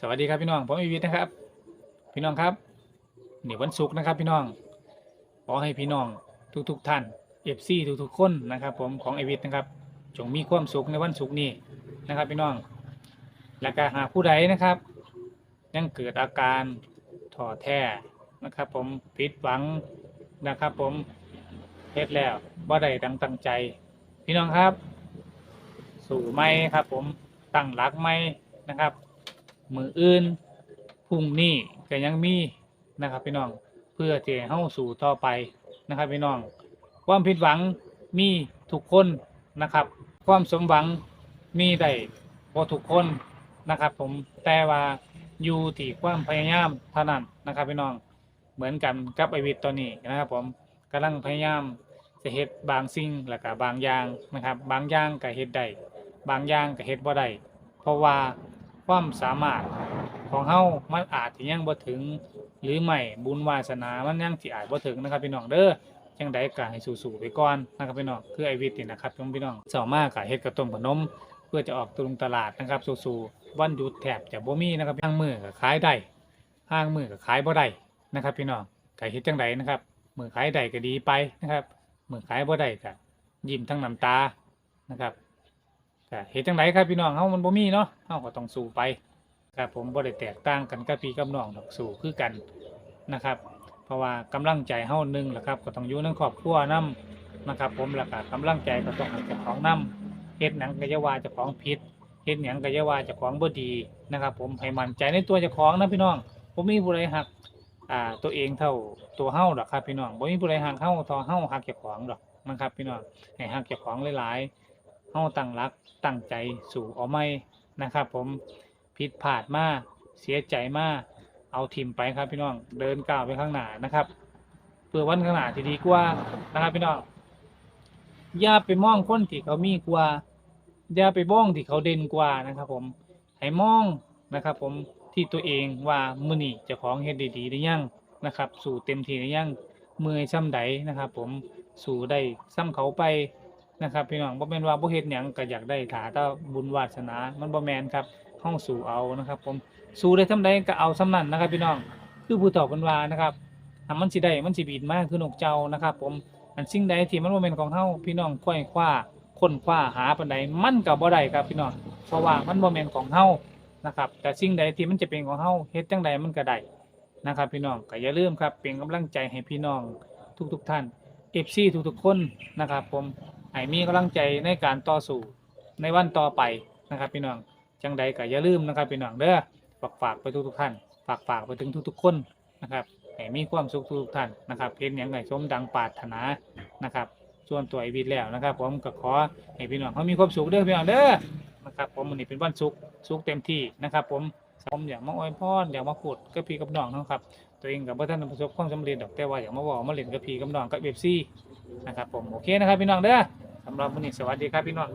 สวัสดีครับพี่น้องผมอีวิทย์นะครับ พี่น้องครับนี่วันศุกร์นะครับ พี่น้องขอให้พี่น้องทุกๆท่านเอฟซีทุกๆคนนะครับ ผมของไอวิทย์นะครับจงมีความสุขในวันศุกร์นี้นะครับ พี่น้องและก็หาผู้ใดนะครับ ยังเกิดอาการท้อแท้นะครับ ผมผิดหวังนะครับ ผมเฮ็ดแล้วบ่ได้ดังตั้งใจ พี่น้องครับ สู่ไม่ครับ ผมตั้งหลักไม่นะครับ มืออื่นพรุ่งนี้ก็ยังมีนะครับพี่น้องเพื่อที่จะเฮาสู่ต่อไปนะครับพี่น้อง ความผิดหวังมีทุกคนนะครับ ความสมหวังมีได้บ่ทุกคนนะครับ ผมแต่ว่าอยู่ที่ความพยายามเท่านั้นนะครับพี่น้องเหมือนกันกับไอวิทย์ตอนนี้นะครับ ผมกำลังพยายามจะเฮ็ดบางสิ่งแล้วก็บางอย่างนะครับ บางอย่างก็เฮ็ดได้บางอย่างก็เฮ็ดบ่ได้เพราะว่า ความสามารถของเฮามันอาจสิยังบ่ถึง หรือไม่บุญวาสนามันยังสิอาจบ่ถึงนะครับพี่น้องเด้อจังใดก็ให้สู้ๆไปก่อนนะครับพี่น้องคือไอวิทย์นี่นะครับพี่น้องเช้ามากก็เฮ็ดกระต้มขนม เพื่อจะออกตรงตลาดนะครับสู้ๆวันหยุดแทบจะบ่มีนะครับห้างมือก็ขายได้ห้างมือก็ขายบ่ได้นะครับ พี่น้องก็เฮ็ดจังใดนะครับมือขายได้ก็ดีไปนะครับมือขายบ่ได้ก็ยิ้มทั้งน้ำตานะครับ ก็เฮ็ดจังไดครับพี่น้องเฮามันบ่มีเนาะเฮาก็ต้องสู้ไปครับผมบ่ได้แตกต่างกันกับพี่กับน้องดอกสู้คือกันนะครับ เพราะว่ากำลังใจเฮาหนึงแหละครับ ก็ต้องอยู่ในครอบครัวนํนะครับ ผมแล้วก็กำลังใจก็ต้องให้เจ้าของนํเฮ็ดหนังก็อย่าว่าเจ้าของผิดเฮ็ดหยังก็อย่าว่าเจ้าของบ่ดีนะครับ ผมให้มั่นใจในตัวเจ้าของนะพี่น้องบ่มีผู้ใดฮักอ่าตัวเองเท่าตัวเฮาดอกครับพี่น้องบ่มีผู้ใดฮักเฮาเท่าเฮาฮักเจ้าของดอกนะครับพี่น้องให้ฮักเจ้าของหลายๆ เฮาตั้งรักตั้งใจสู่เอาไม่นะครับผมผิดพลาดมากเสียใจมากเอาทิมไปครับพี่น้องเดินก้าวไปข้างหน้านะครับเพื่อวันข้างหน้าที่ดีกว่านะครับพี่น้องอย่าไปมองคนที่เขามีกว่าอย่าไปบ้องที่เขาเด่นกว่านะครับ ผมให้มองนะครับ ผมที่ตัวเองว่ามือนี้เจ้าของเฮ็ดได้ดีหรือยังนะครับ สู่เต็มที่หรือยังมือซ้ำใดนะครับ ผมสู่ได้ซ้ำเขาไป นะครับพี่น้องบ่แม่นว่าบ่เฮ็ดหยังก็อยากได้ถาแตาบุญวาสนา มันบ่แม่นครับห้องสู่เอานะครับ ผมสู่ได้ซ้ำใดก็เอาซ้ำนั้นนะครับ พี่น้องคือผู้ตอบกันว่านะครับถ้ามันสิได้มันสิบินมากคือนกเจ้านะครับ ผมอันสิ่งใดที่มันบ่แม่นของเฮาพี่น้องค่อยคว้าค้นคว้าหาปานใดมันก็บ่ได้ครับพี่น้องเพราะว่ามันบ่แม่นของเฮานะครับ แต่สิ่งใดที่มันจะเป็นของเฮาเฮ็ดจังใดมันก็ได้นะครับ พี่น้องก็อย่าลืมครับเป็นกำลังใจให้พี่น้องทุกๆท่าน FC ทุกๆคนนะครับ ผม ให้มีกำลังใจในการต่อสู้ในวันต่อไปนะครับพี่น้องจังใดก็อย่าลืมนะครับพี่น้องเด้อฝากฝากไปทุกๆท่าน ฝากฝากไปถึงทุกๆคนนะครับให้มีความสุขทุกท่านนะครับเพ็นอย่างไรสมดังปรารถนานะครับส่วนตัวไอวิทแล้วนะครับ ผมก็ขอให้พี่น้องเขามีความสุขเด้อพี่น้องเด้อนะครับผมวันนี้เป็นวันศุกร์ศุกร์เต็มที่นะครับ ผมผมอยากมาอวยพรอยากมาพูดกับพี่กับน้องนะครับ ตัวเองกับพ่ท่านประสบความสำเร็จดอกแต่ว่าอยากมาบอกมาเล่นกับพี่กับน้องกับเอฟซี นะครับผมโอเคนะครับพี่น้องเด้อสำหรับวันนี้สวัสดีครับพี่น้อง